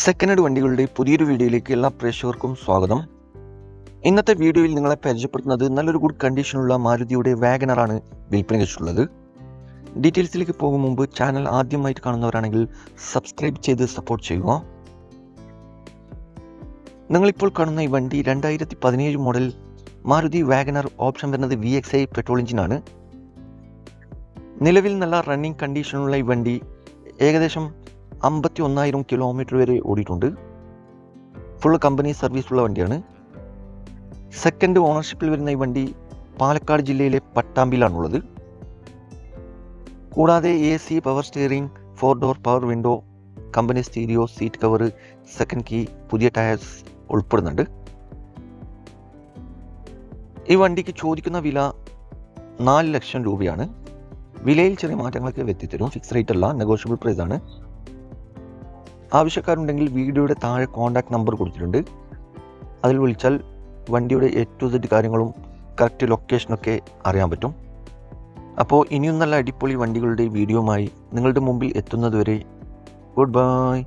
Second head വണ്ടികളുടെ പുതിയൊരു വീഡിയോയിലേക്ക് എല്ലാ പ്രേക്ഷകർക്കും സ്വാഗതം. ഇന്നത്തെ വീഡിയോയിൽ നിങ്ങളെ പരിചയപ്പെടുത്തുന്നത് നല്ലൊരു ഗുഡ് കണ്ടീഷനുള്ള മാരുതിയുടെ വാഗനറാണ് വിൽപ്പന വെച്ചിട്ടുള്ളത് ഡീറ്റെയിൽസിലേക്ക് പോകും മുമ്പ് ചാനൽ ആദ്യമായിട്ട് കാണുന്നവരാണെങ്കിൽ സബ്സ്ക്രൈബ് ചെയ്ത് സപ്പോർട്ട് ചെയ്യുക. നിങ്ങളിപ്പോൾ കാണുന്ന ഈ വണ്ടി രണ്ടായിരത്തി പതിനേഴ് മോഡൽ മാരുതി വാഗനർ ഓപ്ഷൻ വരുന്നത് വി എക്സ് ഐ പെട്രോൾ എഞ്ചിനാണ് നിലവിൽ നല്ല റണ്ണിങ് കണ്ടീഷനുള്ള ഈ വണ്ടി ഏകദേശം അമ്പത്തി ഒന്നായിരം കിലോമീറ്റർ വരെ ഓടിയിട്ടുണ്ട്. ഫുൾ കമ്പനി സർവീസ് ഉള്ള വണ്ടിയാണ്. സെക്കൻഡ് ഓണർഷിപ്പിൽ വരുന്ന ഈ വണ്ടി പാലക്കാട് ജില്ലയിലെ പട്ടാമ്പിയിലാണുള്ളത്. കൂടാതെ A C power steering four door power window company stereo seat cover second key പുതിയ ടയർസ് ഉൾപ്പെടുന്നുണ്ട്. ഈ വണ്ടിക്ക് ചോദിക്കുന്ന വില നാല് ലക്ഷം രൂപയാണ്. വിലയിൽ ചെറിയ മാറ്റങ്ങളൊക്കെ വരുത്തിത്തരും ഫിക്സ് റേറ്റ് അല്ല നെഗോഷ്യബിൾ പ്രൈസ് ആണ്. ആവശ്യക്കാരുണ്ടെങ്കിൽ വീഡിയോയുടെ താഴെ കോൺടാക്ട് നമ്പർ കൊടുത്തിട്ടുണ്ട്. അതിൽ വിളിച്ചാൽ വണ്ടിയുടെ എ ടു സെഡ് കാര്യങ്ങളും കറക്റ്റ് ലൊക്കേഷനൊക്കെ അറിയാൻ പറ്റും. അപ്പോൾ ഇനിയും നല്ല അടിപൊളി വണ്ടികളുടെ വീഡിയോമായി നിങ്ങളുടെ മുമ്പിൽ എത്തുന്നതുവരെ ഗുഡ് ബൈ